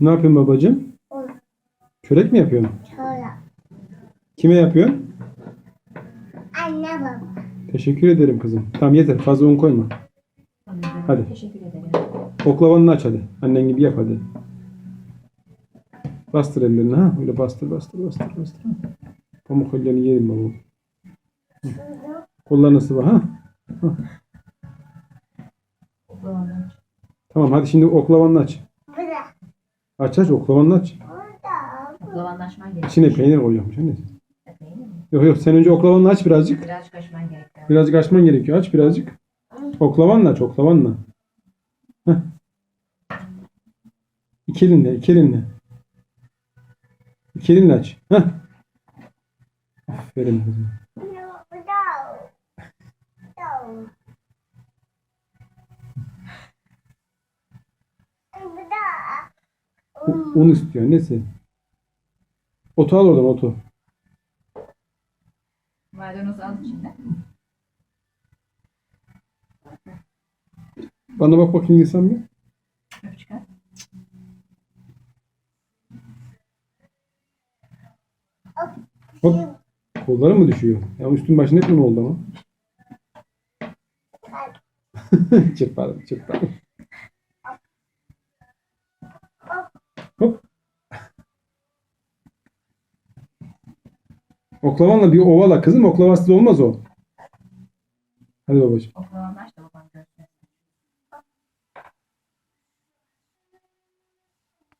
Ne yapıyorsun babacığım? Un. Çörek mi yapıyorsun? Çorap. Kime yapıyorsun? Anne baba. Teşekkür ederim kızım. Tamam yeter fazla un koyma. Hadi. Teşekkür ederim. Oklavanını aç hadi. Annen gibi yap hadi. Bastır ellerini ha. Öyle bastır bastır bastır bastır. Pamuk ellerini yerim baba. Kollarını sıva ha. Oklavanı. Tamam hadi şimdi oklavanını aç. Aç aç oklavanını aç. Açman gerekiyor. İçine peynir koyuyormuş. Anne. Mi? Yok yok sen önce oklavanını aç birazcık. Biraz kaşman gerekiyor. Birazcık açman gerekiyor. Aç birazcık. Oklavanla aç oklavanla. Heh. İki elinle iki elinle. İki elinle aç. Heh. Aferin kızım. Un istiyor. Nesi? Otu al oradan otu. Maydanozu al içinde. Bana bak bakayım insan bir. Öp çıkar. Hop. Kolları mı düşüyor? Ya üstün başın hep mi oldu ama? çırparım çırparım. Hop. Oklavanla bir ovala kızım. Oklavasız olmaz o. Hadi babacığım.